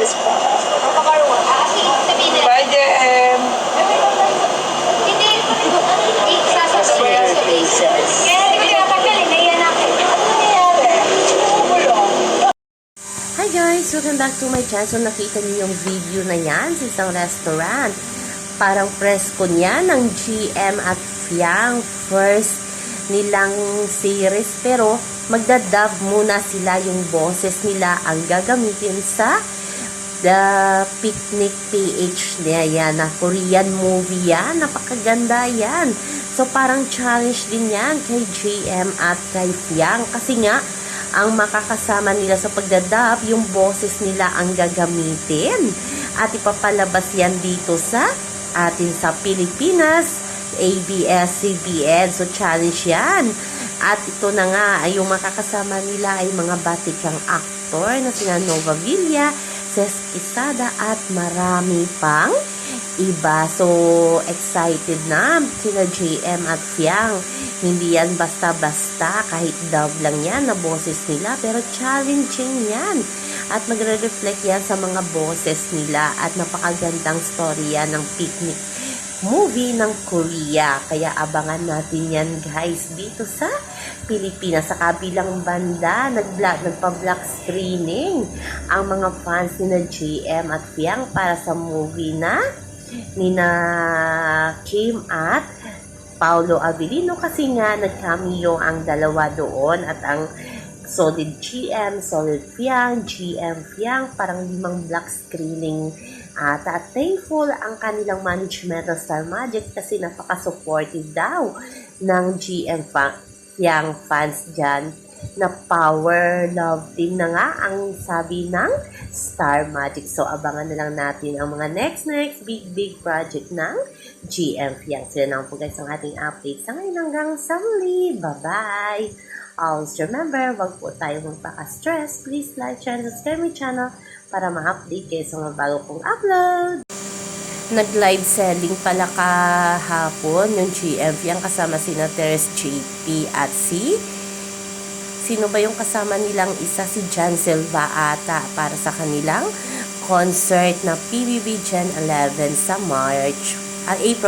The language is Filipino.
this one. By the... Um, Hi guys! Welcome back to my channel. So nakita niyo yung video na yan sa isang restaurant. Parang presko niya ng GM at Fiang first nilang series pero magdadub muna sila yung boses nila ang gagamitin sa The Picnic PH niya yan. Na Korean movie yan. Napakaganda yan. So, parang challenge din yan kay GM at kay Fiang. Kasi nga, ang makakasama nila sa pagdadab, yung boses nila ang gagamitin. At ipapalabas yan dito sa atin sa Pilipinas, ABS-CBN. So, challenge yan. At ito na nga, yung makakasama nila ay mga batikang aktor na sina Nova Villa, Ces Quesada at marami pang iba. So, excited na sila JM at Fiang. Hindi yan basta-basta, kahit dub lang yan na boses nila, pero challenging yan. At magre-reflect yan sa mga boses nila at napakagandang story yan ng picnic movie ng Korea. Kaya abangan natin yan guys dito sa Pilipinas. Sa kabilang banda, nag-black, nagpa-black screening ang mga fans ni na JM at Fiang para sa movie na ni na Kim at Paulo Abilino kasi nga nag-cameo ang dalawa doon at ang Solid GM, Solid Fiang, GM Fiang, parang limang black screening at at thankful ang kanilang management ng Star Magic kasi napaka-supportive daw ng GM Fa- Fiang fans dyan na power love team na nga ang sabi ng Star Magic. So, abangan na lang natin ang mga next, next big, big project ng GM Fiang. Sila na po guys ang ating update sa ngayon hanggang sa muli. Bye-bye! Always remember, wag po tayo magpaka-stress. Please like, share, subscribe my channel para ma-update kayo sa mga bago kong upload. Nag-live selling pala kahapon yung GM Fiang kasama sina Teres JP at si Sino ba yung kasama nilang isa? Si Jan Silva ata para sa kanilang concert na PBB Gen 11 sa March, ah, April